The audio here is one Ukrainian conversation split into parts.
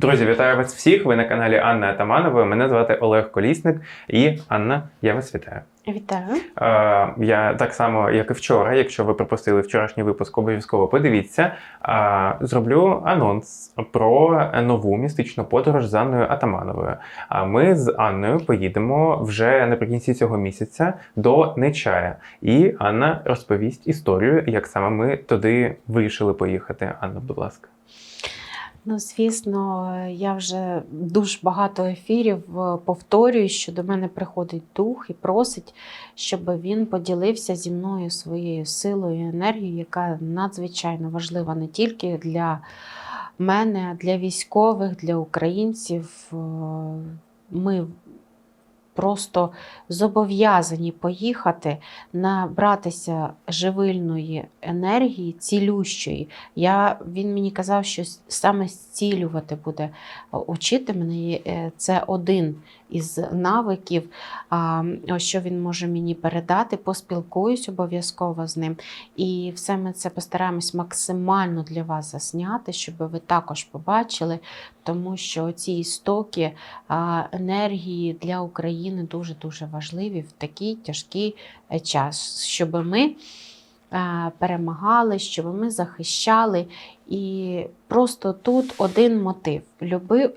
Друзі, вітаю вас всіх! Ви на каналі Анна Атаманова. Мене звати Олег Колісник і Анна, я вас вітаю. Вітаю. Е, я так само, як і вчора, якщо ви пропустили вчорашній випуск, обов'язково подивіться. Е, зроблю анонс про нову містичну подорож з Анною Атамановою. А ми з Анною поїдемо вже наприкінці цього місяця до Нечая. І Анна розповість історію, як саме ми туди вирішили поїхати. Анна, будь ласка. Ну, звісно, я вже дуже багато ефірів е, повторюю, що до мене приходить дух і просить, щоб він поділився зі мною своєю силою енергією, яка надзвичайно важлива не тільки для мене, а для військових, для українців. Е, Ми просто зобов'язані поїхати набратися живильної енергії, цілющої. Я, він мені казав, що саме зцілювати буде учити мене. Е, Це один із навиків, що він може мені передати. Поспілкуюсь обов'язково з ним. І все ми це постараємось максимально для вас засняти, щоб ви також побачили, тому що ці істоки енергії для України дуже дуже важливі в такий тяжкий е, час, щоб ми перемагали, щоб ми захищали. І просто тут один мотив: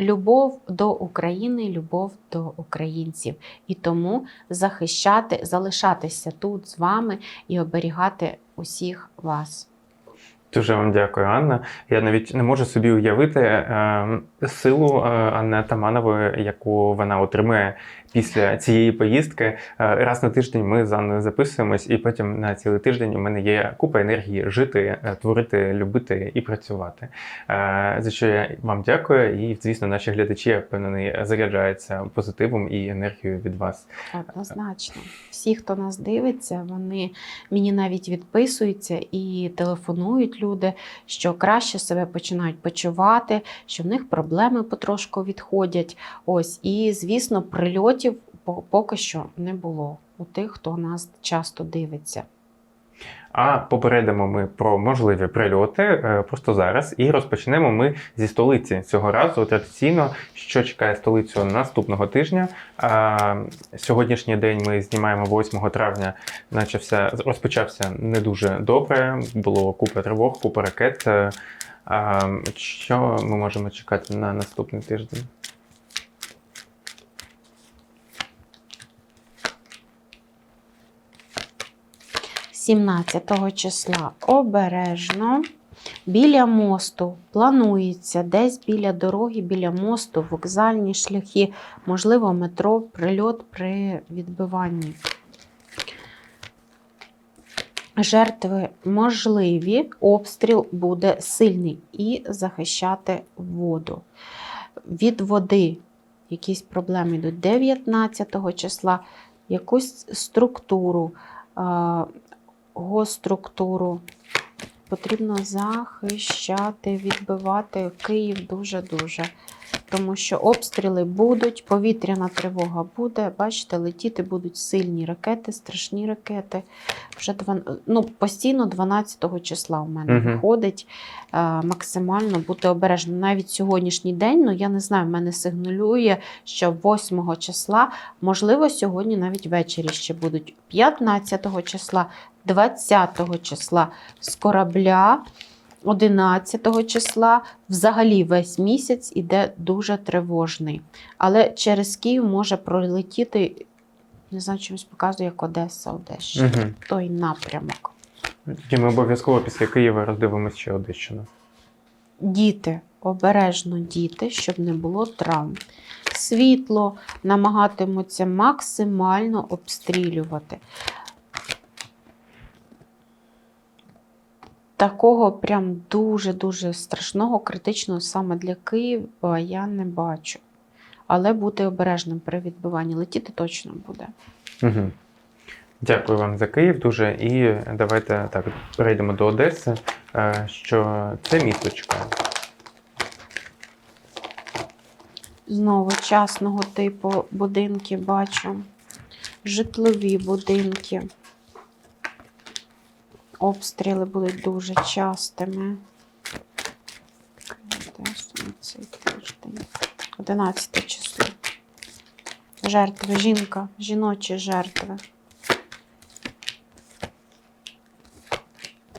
любов до України, любов до українців. І тому захищати, залишатися тут з вами і оберігати усіх вас. Дуже вам дякую, Анна. Я навіть не можу собі уявити е, силу е, Анни Атаманової, яку вона отримує після цієї поїздки. Е, раз на тиждень ми з Анною записуємось, і потім на цілий тиждень у мене є купа енергії жити, е, творити, любити і працювати. Е, за що я вам дякую. І, звісно, наші глядачі, я впевнений, заряджаються позитивом і енергією від вас. Однозначно. Всі, хто нас дивиться, вони мені навіть відписуються і телефонують люди, що краще себе починають почувати, що в них проблеми потрошку відходять. Ось, і, звісно, прильотів по- поки що не було у тих, хто нас часто дивиться. А попередимо ми про можливі прильоти е, просто зараз. І розпочнемо ми зі столиці цього разу. Традиційно, що чекає столицю наступного тижня. А, Сьогоднішній день ми знімаємо 8 травня. Начався розпочався не дуже добре. Було купа тривог, купа ракет. Е, Що ми можемо чекати на наступний тиждень? – 17 числа обережно. Біля мосту планується десь біля дороги, біля мосту, вокзальні шляхи, можливо, метро, прильот при відбиванні. Жертви можливі, обстріл буде сильний і захищати воду. Від води якісь проблеми йдуть 19 числа, якусь структуру, госструктуру потрібно захищати, відбивати Київ дуже-дуже. Тому що обстріли будуть, повітряна тривога буде. Бачите, летіти будуть сильні ракети, страшні ракети. Вже ну, постійно 12 числа у мене Мгм. виходить е, максимально бути обережним. Навіть сьогоднішній день, ну я не знаю, в мене сигналює, що 8 числа, можливо, сьогодні навіть ввечері ще будуть 15 числа, 20 числа з корабля. 11 числа взагалі весь місяць іде дуже тривожний. Але через Київ може пролетіти, не знаю, чомусь показує, як Одеса, Одещина. Угу. Той напрямок. І ми обов'язково після Києва роздивимося ще Одещину. Діти, обережно діти, щоб не було травм. Світло намагатимуться максимально обстрілювати. Такого прям дуже-дуже страшного, критичного саме для Києва я не бачу. Але бути обережним при відбиванні. Летіти точно буде. Угу. Дякую вам за Київ дуже. І давайте так перейдемо до Одеси. Е, Що це місто чекає? Знову частного типу будинки бачу. Житлові будинки. Обстріли будуть дуже частими. Де на цей тиждень? 11 число. Жертви, жінка, жіночі жертви.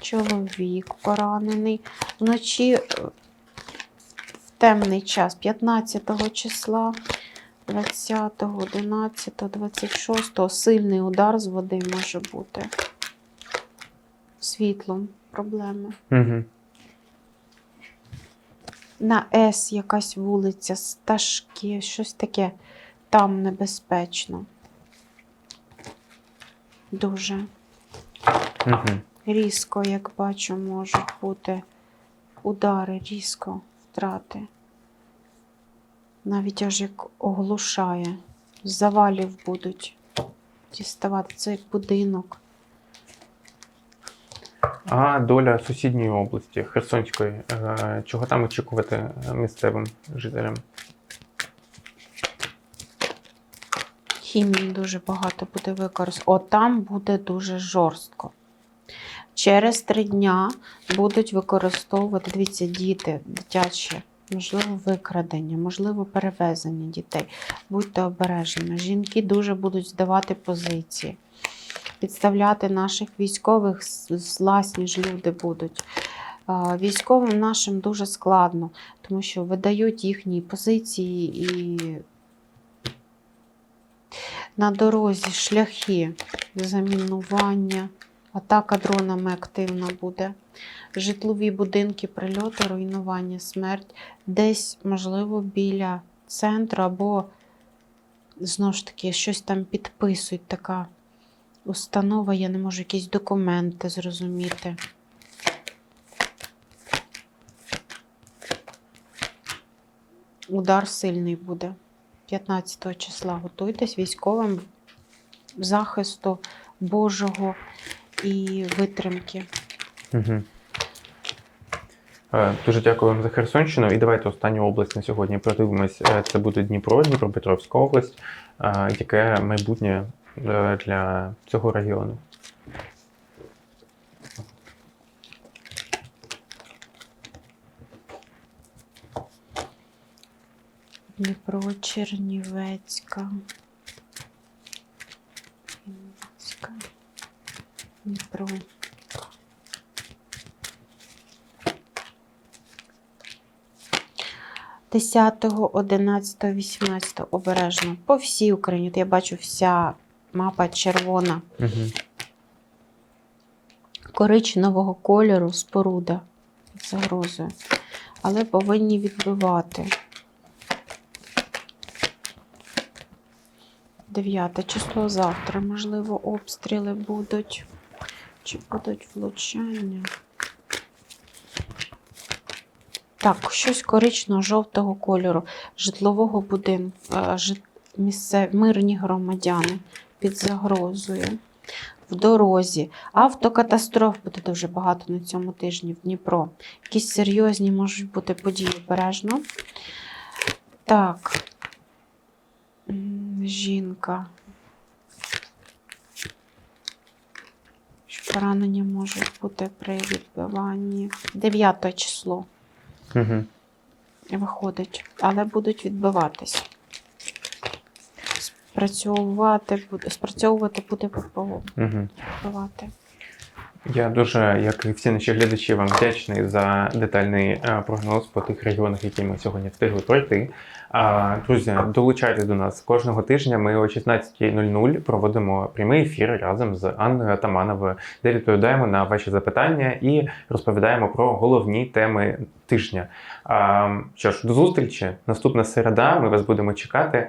Чоловік поранений. Вночі е, в темний час 15 числа, 20, 11, 26 сильний удар з води може бути. Світлом проблеми. Угу. На С якась вулиця, Сташки, щось таке. Там небезпечно. Дуже Угу. різко, як бачу, можуть бути удари, різко втрати. Навіть аж як оглушає. З завалів будуть діставати. Це як будинок. А доля сусідньої області, Херсонської, е, чого там очікувати місцевим жителям? Хімії дуже багато буде використано. О, там буде дуже жорстко. Через три дня будуть використовувати, дивіться, діти дитячі, можливо, викрадення, можливо, перевезення дітей. Будьте обережними. Жінки дуже будуть здавати позиції, підставляти наших військових, власні ж люди будуть. Військовим нашим дуже складно, тому що видають їхні позиції і на дорозі шляхи замінування, атака дронами активна буде. Житлові будинки, прильоти, руйнування, смерть. Десь, можливо, біля центру або знову ж таки щось там підписують. Така установа, я не можу якісь документи зрозуміти. Удар сильний буде. 15 числа готуйтесь військовим захисту Божого і витримки. Угу. Дуже дякую вам за Херсонщину. І давайте останню область на сьогодні продивимось. Е, Це буде Дніпро, Дніпропетровська область. Е, Яке майбутнє для цього регіону? Дніпро, Чернівецька. Чернівецька. Дніпро. Десятого, одинадцятого, вісімнадцятого обережно. По всій Україні. От Я бачу вся мапа червона. Угу. коричневого кольору споруда під загрозою. Але повинні відбивати. 9 число завтра, можливо, обстріли будуть. Чи будуть влучання? Так, щось корично-жовтого кольору, житлового будинку, е, місцев... мирні громадяни під загрозою. В дорозі. Автокатастроф буде дуже багато на цьому тижні в Дніпро. Якісь серйозні можуть бути події обережно. Так. Жінка. Що Поранення можуть бути при відбиванні. 9 число Угу. виходить, але будуть відбиватись. Спрацьовувати буде, спрацьовувати буде ППО. Угу. Я дуже, як і всі наші глядачі, вам вдячний за детальний е, прогноз по тих регіонах, які ми сьогодні встигли пройти. Друзі, долучайтесь до нас кожного тижня. Ми о 16.00 проводимо прямий ефір разом з Анною Атамановою, де відповідаємо на ваші запитання і розповідаємо про головні теми тижня. Що ж, до зустрічі. Наступна середа. Ми вас будемо чекати.